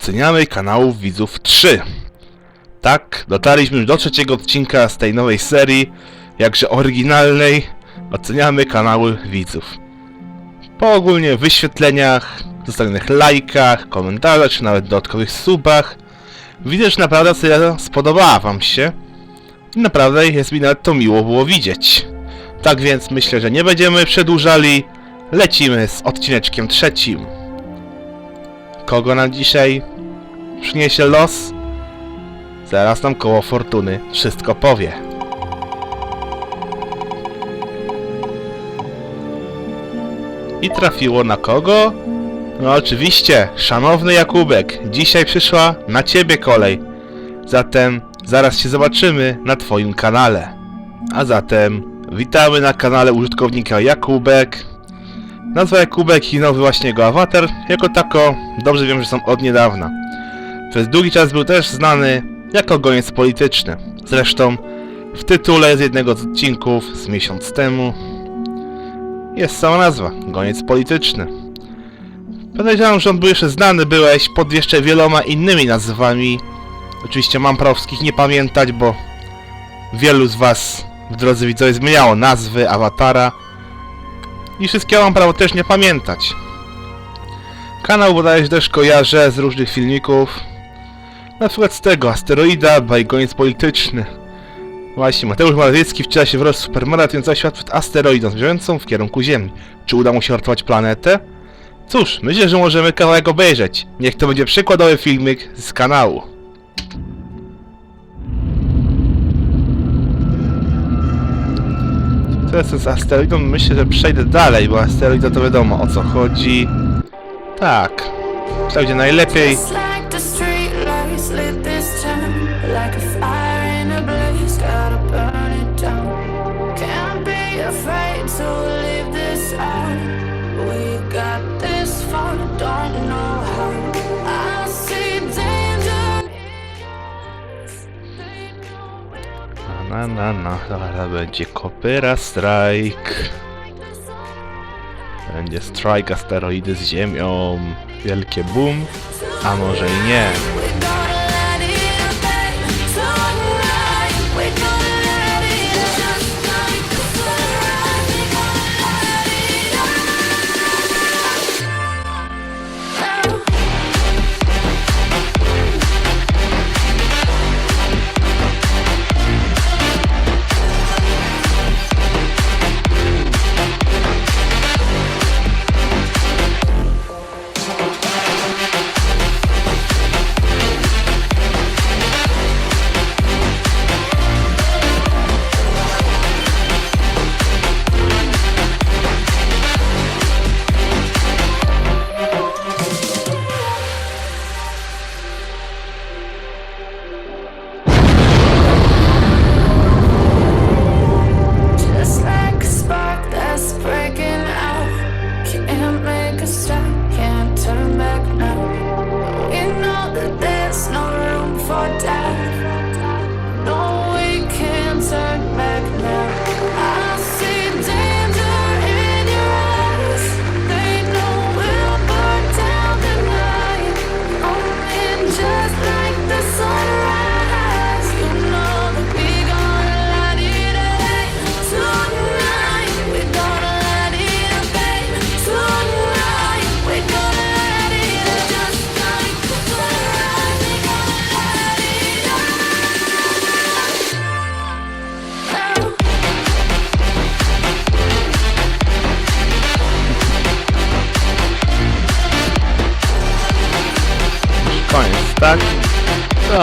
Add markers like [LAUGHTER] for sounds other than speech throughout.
oceniamy kanałów widzów 3. Tak, dotarliśmy już do trzeciego odcinka z tej nowej serii, jakże oryginalnej. Oceniamy kanały widzów. Po ogólnie wyświetleniach, zostawionych lajkach, komentarzach, czy nawet dodatkowych subach, widzę, że naprawdę seria spodobała wam się. I naprawdę jest mi nawet to miło było widzieć. Tak więc myślę, że nie będziemy przedłużali. Lecimy z odcineczkiem trzecim. Kogo nam dzisiaj przyniesie los? Zaraz nam koło fortuny wszystko powie. I trafiło na kogo? No oczywiście, szanowny Jakubek, dzisiaj przyszła na ciebie kolej. Zatem zaraz się zobaczymy na twoim kanale. A zatem witamy na kanale użytkownika Jakubek. Nazwa Jakubek i nowy właśnie jego awatar, jako tako dobrze wiem, że są od niedawna. Przez długi czas był też znany jako goniec polityczny. Zresztą w tytule z jednego z odcinków z miesiąc temu jest sama nazwa, goniec polityczny. Podejrzewam, że on był jeszcze znany byłeś pod jeszcze wieloma innymi nazwami. Oczywiście mam prawskich nie pamiętać, bo wielu z was w drodze widzowie zmieniało nazwy, awatara. I wszystkiego mam prawo też nie pamiętać. Kanał bodajże też kojarzę z różnych filmików. Na przykład z tego, Asteroida, bajgoniec polityczny. Właśnie, Mateusz Morawiecki wciela się w roz supermaraton cały świat przed asteroidą zmierzającą w kierunku Ziemi. Czy uda mu się uratować planetę? Cóż, myślę, że możemy kawałek obejrzeć. Niech to będzie przykładowy filmik z kanału. Teraz z asteroidą myślę, że przejdę dalej, bo asteroida to wiadomo o co chodzi. Tak. To będzie najlepiej. Na na na, zaraz będzie Kopera Strike. Będzie strike asteroidy z Ziemią. Wielkie boom. A może i nie.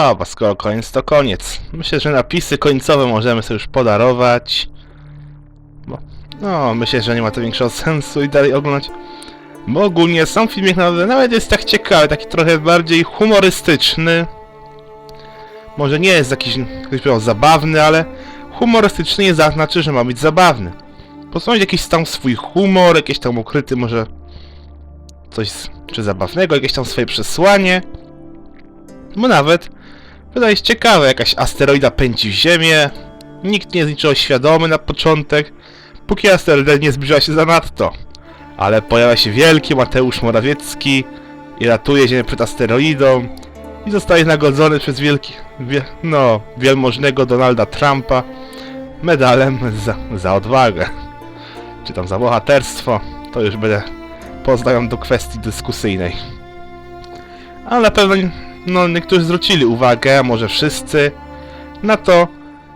Dobra, skoro koniec, to koniec. Myślę, że napisy końcowe możemy sobie już podarować. Bo, no, myślę, że nie ma to większego sensu i dalej oglądać. Bo ogólnie sam filmik nawet, nawet jest tak ciekawy, taki trochę bardziej humorystyczny. Może nie jest jakiś, ktoś powiedział, zabawny, ale humorystyczny nie znaczy, że ma być zabawny. Posłuchać jakiś tam swój humor, jakieś tam ukryty może coś czy zabawnego, jakieś tam swoje przesłanie. Bo nawet wydaje się ciekawe, jakaś asteroida pędzi w Ziemię. Nikt nie jest niczego świadomy na początek, póki asteroida nie zbliża się zanadto. Ale pojawia się wielki Mateusz Morawiecki i ratuje Ziemię przed asteroidą i zostaje nagodzony przez wielki, wie, no, wielmożnego Donalda Trumpa medalem za, za odwagę. Czy tam za bohaterstwo, to już będę poznają do kwestii dyskusyjnej. Ale na pewno no, niektórzy zwrócili uwagę, a może wszyscy, na to,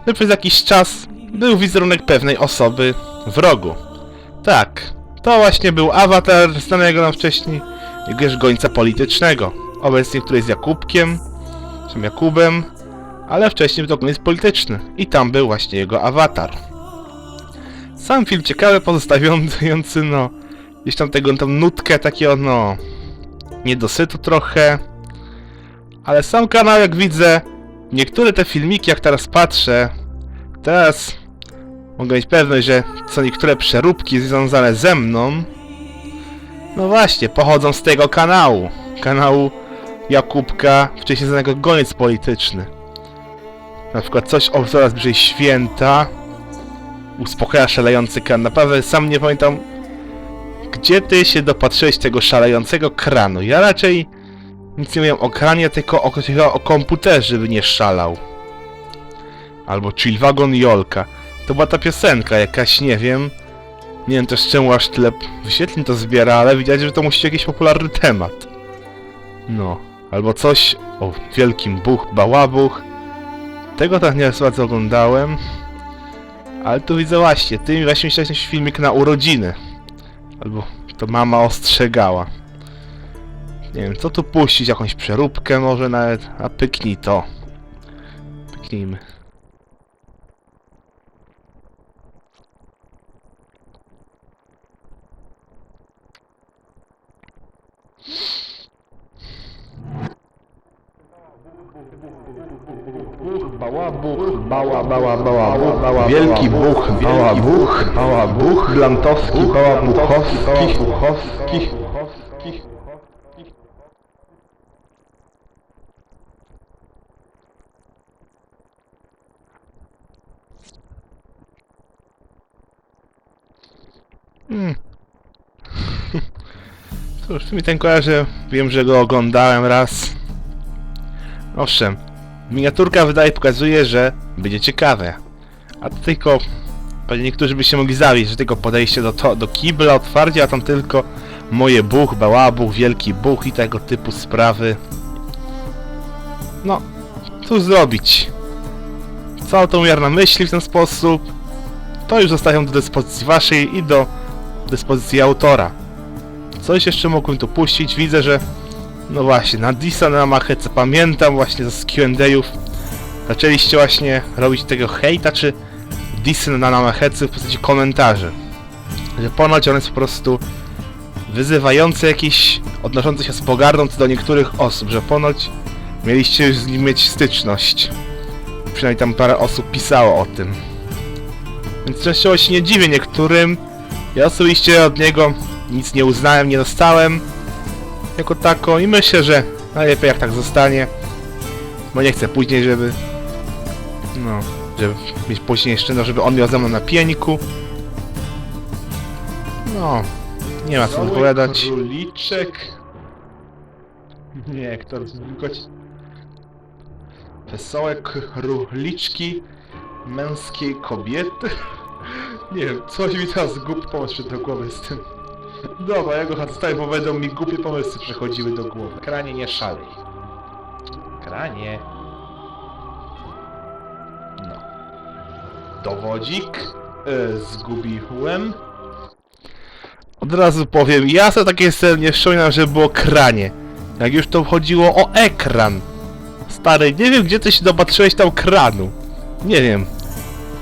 że przez jakiś czas był wizerunek pewnej osoby w rogu. Tak, to właśnie był awatar znanego nam wcześniej gońca politycznego. Obecnie, który jest Jakubkiem, czy Jakubem, ale wcześniej był to goniec polityczny i tam był właśnie jego awatar. Sam film ciekawy, pozostawiający, no, gdzieś tam tego, tą nutkę takiego, no, niedosytu trochę. Ale sam kanał, jak widzę, niektóre te filmiki, jak teraz patrzę, teraz mogę mieć pewność, że co niektóre przeróbki związane ze mną, no właśnie, pochodzą z tego kanału. Kanału Jakubka, wcześniej znanego Goniec Polityczny. Na przykład coś o coraz bliżej święta, uspokaja szalejący kran. Naprawdę sam nie pamiętam, gdzie ty się dopatrzyłeś tego szalejącego kranu. Ja raczej nic nie wiem o kranie, tylko o, tylko o komputerze by nie szalał. Albo Chillwagon Jolka. To była ta piosenka jakaś, nie wiem. Nie wiem też czemu aż tyle wyświetleń to zbiera, ale widać, że to musi być jakiś popularny temat. No. Albo coś o wielkim buch, bałabuch. Tego tak nie bardzo oglądałem. Ale tu widzę właśnie, ty mi właśnie myślałeś filmik na urodziny. Albo to mama ostrzegała. Nie wiem, co tu puścić? Jakąś przeróbkę może nawet? A pyknij to. Pyknijmy. Bała bała, bała, bała, wielki buch, bała buch, bała buch, glantowski, bała buchowski, buchowski. Hmm. Cóż, mi ten kojarzy, wiem, że go oglądałem raz. Owszem, miniaturka wydaje pokazuje, że będzie ciekawe. A to tylko... Pewnie niektórzy by się mogli zawiść, że tylko podejście do, to, do kibla otwarcie, a tam tylko moje buch, bałabuch, wielki buch i tego typu sprawy. No, cóż zrobić? Co automiar na myśli w ten sposób? To już zostawiam do dyspozycji waszej i do dyspozycji autora. Coś jeszcze mogłem tu puścić, widzę, że no właśnie, na Disa na Machece pamiętam właśnie z Q&A'ów zaczęliście właśnie robić tego hejta, czy Disy na Namachece w postaci komentarzy. Że ponoć on jest po prostu wyzywający jakiś, odnoszący się z pogardą do niektórych osób, że ponoć mieliście już z nim mieć styczność. Przynajmniej tam parę osób pisało o tym. Więc częściowo się nie dziwię niektórym. Ja osobiście od niego nic nie uznałem, nie dostałem jako tako i myślę, że najlepiej jak tak zostanie. Bo nie chcę później, żeby... No, żeby mieć później jeszcze, no, żeby on miał ze mną na pieńku. No, nie ma co odpowiadać. Króliczek. Nie, kto zwykłać. Wesołe króliczki męskiej kobiety. Nie wiem, coś mi teraz głupi pomysł przyszedł do głowy z tym. Dobra, ja go zostawię, bo będą mi głupie pomysły przechodziły do głowy. Kranie, nie szalej. Kranie. No. Dowodzik. E, zgubiłem. Od razu powiem, ja sobie takie sobie nie przypominam, że było kranie. Jak już to chodziło o ekran. Stary, nie wiem gdzie ty się dopatrzyłeś tam kranu. Nie wiem.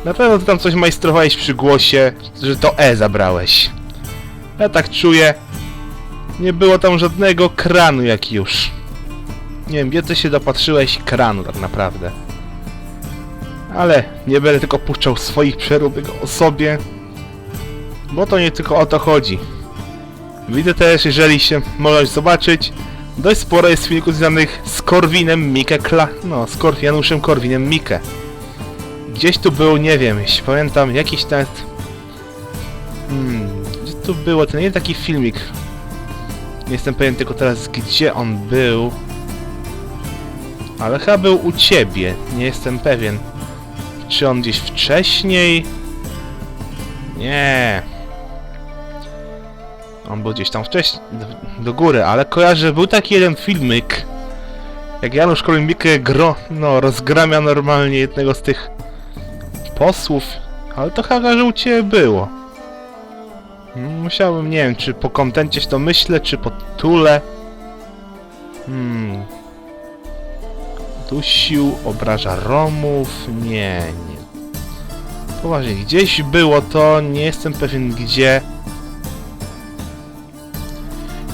Na pewno ty tam coś majstrowałeś przy głosie, że to E zabrałeś. Ja tak czuję. Nie było tam żadnego kranu jak już. Nie wiem, gdzie ty się dopatrzyłeś kranu tak naprawdę. Ale nie będę tylko puszczał swoich przeróbek o sobie. Bo to nie tylko o to chodzi. Widzę też, jeżeli się możesz zobaczyć, dość sporo jest filmików związanych z Korwinem Mikke Kla... No, z Kor Januszem Korwinem Mikke. Gdzieś tu był, nie wiem, pamiętam, jakiś nawet... Tu było ten jeden taki filmik? Nie jestem pewien tylko teraz, gdzie on był. Ale chyba był u ciebie. Nie jestem pewien. Czy on gdzieś wcześniej? Nie. On był gdzieś tam wcześniej, do, do góry, ale kojarzę, był taki jeden filmik, jak Janusz Korwin-Mikke gro, no, rozgramia normalnie jednego z tych posłów, ale to chyba, że u Ciebie było. Musiałbym, nie wiem, czy po kontencie się to myślę, czy po tule. Hmm. Dusił, obraża Romów, nie, nie. Poważnie, gdzieś było to, nie jestem pewien gdzie.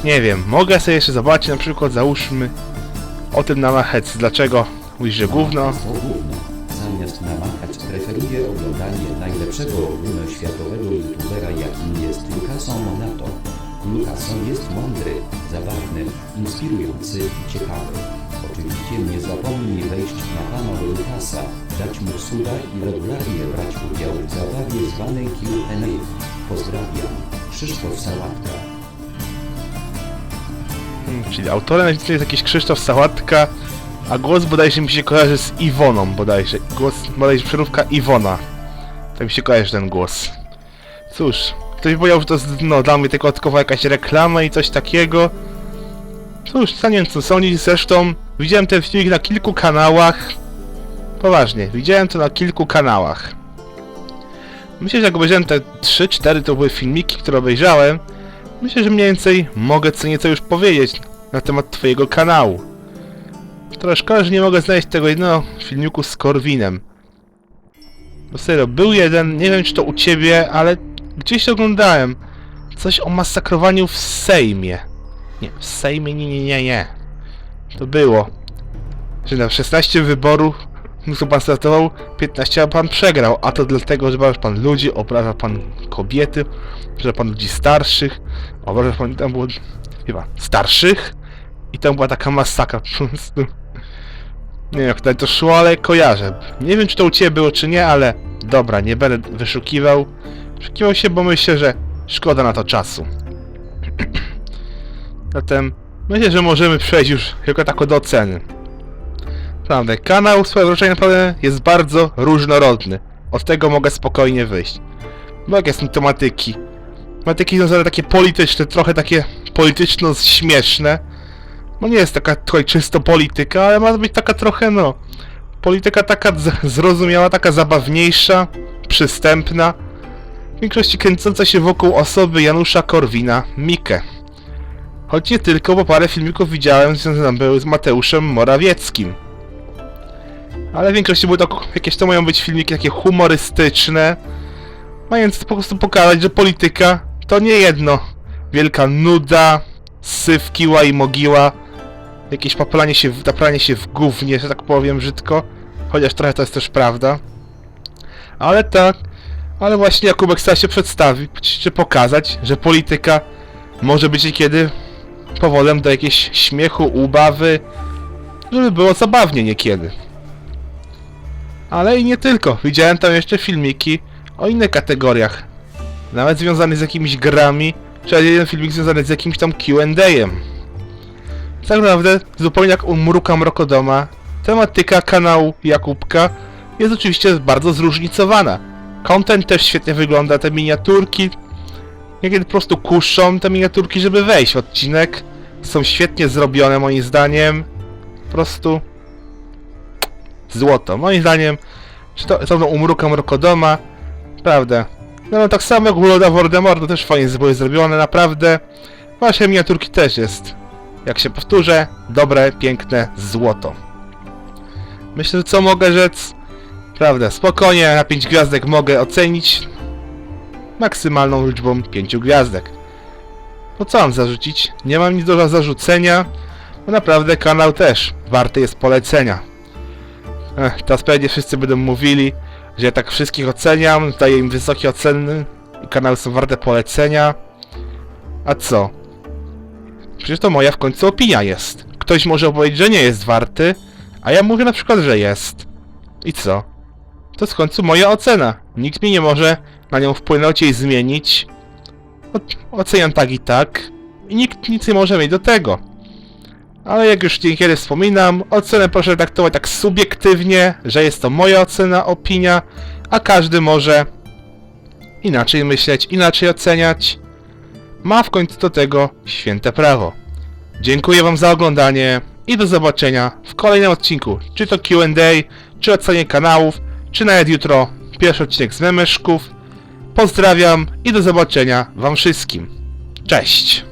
Nie wiem, mogę sobie jeszcze zobaczyć, na przykład załóżmy o tym na Mahec. Dlaczego że gówno? Najlepszego ogólnoświatowego youtubera jakim jest Lucason Monato. Lucason jest mądry, zabawny, inspirujący ciekawy. Oczywiście nie zapomnij wejść na kanał Lucasa, dać mu suba i regularnie brać udział w zabawie zwanej Q&A. Pozdrawiam. Krzysztof Sałatka. Hmm, Czyli autorem nazwiska jest jakiś Krzysztof Sałatka, a głos bodajże mi się kojarzy z Iwoną bodajże. Głos, bodajże przerówka Iwona. Tak mi się kojarzy ten głos. Cóż, ktoś powiedział, że to jest, no, dla mnie tylko jakaś reklama i coś takiego. Cóż, sam nie wiem co sądzić, zresztą widziałem ten filmik na kilku kanałach. Poważnie, widziałem to na kilku kanałach. Myślę, że jak obejrzałem te 3-4 to były filmiki, które obejrzałem, Myślę, że mniej więcej mogę co nieco już powiedzieć na temat twojego kanału. Trochę szkoda, że nie mogę znaleźć tego jednego filmiku z Korwinem. Bo serio, był jeden, nie wiem czy to u ciebie, ale gdzieś oglądałem. Coś o masakrowaniu w Sejmie. Nie, w Sejmie, nie, nie, nie, nie. To było. Że na 16 wyborów, co pan startował, 15 pan przegrał. A to dlatego, że obraża pan ludzi, obraża pan kobiety, obraża pan ludzi starszych, obraża pan, tam było, chyba, starszych. I tam była taka masakra po prostu. Nie wiem jak to szło, ale kojarzę. Nie wiem czy to u Ciebie było czy nie, ale dobra, nie będę wyszukiwał. Wyszukiwał się, bo myślę, że szkoda na to czasu. [CLEARS THROAT] Zatem myślę, że możemy przejść już jako tako do oceny. Naprawdę, kanał wrażenie naprawdę jest bardzo różnorodny. Od tego mogę spokojnie wyjść. Bo jakie są tematyki? Tematyki są takie polityczne, trochę takie polityczno-śmieszne. No nie jest taka tutaj czysto polityka, ale ma być taka trochę, no... Polityka taka zrozumiała, taka zabawniejsza, przystępna. W większości kręcąca się wokół osoby Janusza Korwina, Mikke. Choć nie tylko, bo parę filmików widziałem związane były z Mateuszem Morawieckim. Ale w większości były to jakieś to mają być filmiki takie humorystyczne, mając po prostu pokazać, że polityka to nie jedno. Wielka nuda, syf, kiła i mogiła, jakieś paplanie się, taplanie się w gównie, że tak powiem brzydko, chociaż trochę to jest też prawda. Ale tak, ale właśnie Jakubek chce się przedstawić, czy pokazać, że polityka może być niekiedy powodem do jakiegoś śmiechu, ubawy, żeby było zabawnie niekiedy. Ale i nie tylko. Widziałem tam jeszcze filmiki o innych kategoriach. Nawet związanych z jakimiś grami, czy jeden filmik związany z jakimś tam Q&A-em. Tak naprawdę, zupełnie jak u Mruka Mrokodoma, tematyka kanału Jakubka jest oczywiście bardzo zróżnicowana. Content też świetnie wygląda, te miniaturki, niekiedy po prostu kuszą te miniaturki, żeby wejść w odcinek. Są świetnie zrobione moim zdaniem. Po prostu złoto. Moim zdaniem, czy to zarówno u Mruka Mrokodoma, prawda. No, no tak samo jak u Lorda Voldemorta też fajnie były zrobione, naprawdę. Wasze miniaturki też jest, jak się powtórzę, dobre, piękne złoto. Myślę, że co mogę rzec, prawda, spokojnie na 5 gwiazdek mogę ocenić maksymalną liczbą 5 gwiazdek. No co mam zarzucić? Nie mam nic do zarzucenia, bo naprawdę kanał też warty jest polecenia. Ech, teraz pewnie wszyscy będą mówili, że ja tak wszystkich oceniam, daję im wysokie oceny kanały są warte polecenia. A co? Przecież to moja w końcu opinia jest. Ktoś może powiedzieć, że nie jest warty, a ja mówię na przykład, że jest. I co? To jest w końcu moja ocena. Nikt mi nie może na nią wpłynąć i zmienić. O, oceniam tak i tak. i nikt nic nie może mieć do tego. Ale jak już niekiedy wspominam, ocenę proszę traktować tak subiektywnie, że jest to moja ocena, opinia, a każdy może inaczej myśleć, inaczej oceniać. Ma w końcu do tego święte prawo. Dziękuję Wam za oglądanie i do zobaczenia w kolejnym odcinku, czy to Q&A, czy ocenie kanałów, czy nawet jutro pierwszy odcinek z memeszków. Pozdrawiam i do zobaczenia Wam wszystkim. Cześć!